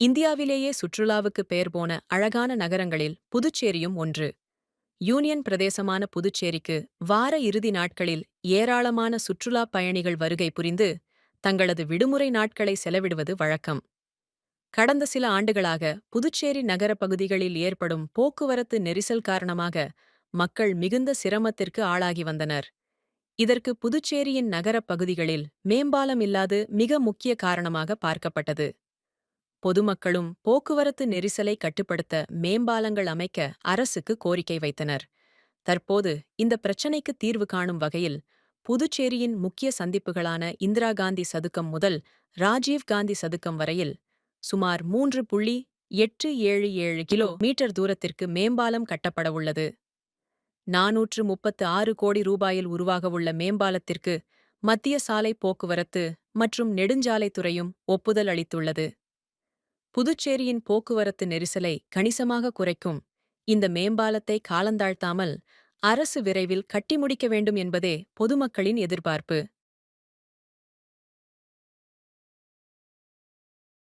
இந்தியாவிலேயே சுற்றுலாவுக்கு பெயர் போன அழகான நகரங்களில் புதுச்சேரியும் ஒன்று. யூனியன் பிரதேசமான புதுச்சேரிக்கு வார இறுதி நாட்களில் ஏராளமான சுற்றுலாப் பயணிகள் வருகை புரிந்து தங்களது விடுமுறை நாட்களை செலவிடுவது வழக்கம். கடந்த சில ஆண்டுகளாக புதுச்சேரி நகரப் பகுதிகளில் ஏற்படும் போக்குவரத்து நெரிசல் காரணமாக மக்கள் மிகுந்த சிரமத்திற்கு ஆளாகி வந்தனர். இதற்கு புதுச்சேரியின் நகரப் பகுதிகளில் மேம்பாலம் இல்லாது மிக முக்கிய காரணமாக பார்க்கப்பட்டது. பொதுமக்களும் போக்குவரத்து நெரிசலை கட்டுப்படுத்த மேம்பாலங்கள் அமைக்க அரசுக்கு கோரிக்கை வைத்தனர். தற்போது இந்த பிரச்சினைக்கு தீர்வு காணும் வகையில் புதுச்சேரியின் முக்கிய சந்திப்புகளான இந்திரா காந்தி சதுக்கம் முதல் ராஜீவ் காந்தி சதுக்கம் வரையில் சுமார் மூன்று புள்ளி எட்டு ஏழு ஏழு கிலோ மீட்டர் தூரத்திற்கு மேம்பாலம் கட்டப்படவுள்ளது நாநூற்று முப்பத்து ஆறு கோடி ரூபாயில் உருவாகவுள்ள மேம்பாலத்திற்கு மத்திய சாலை போக்குவரத்து மற்றும் நெடுஞ்சாலைத்துறையும் ஒப்புதல் அளித்துள்ளது. புதுச்சேரியின் போக்குவரத்து நெரிசலை கணிசமாக குறைக்கும். இந்த மேம்பாலத்தை காலந்தாழ்த்தாமல் அரசு விரைவில் கட்டி முடிக்க வேண்டும் என்பதே பொதுமக்களின் எதிர்பார்ப்பு.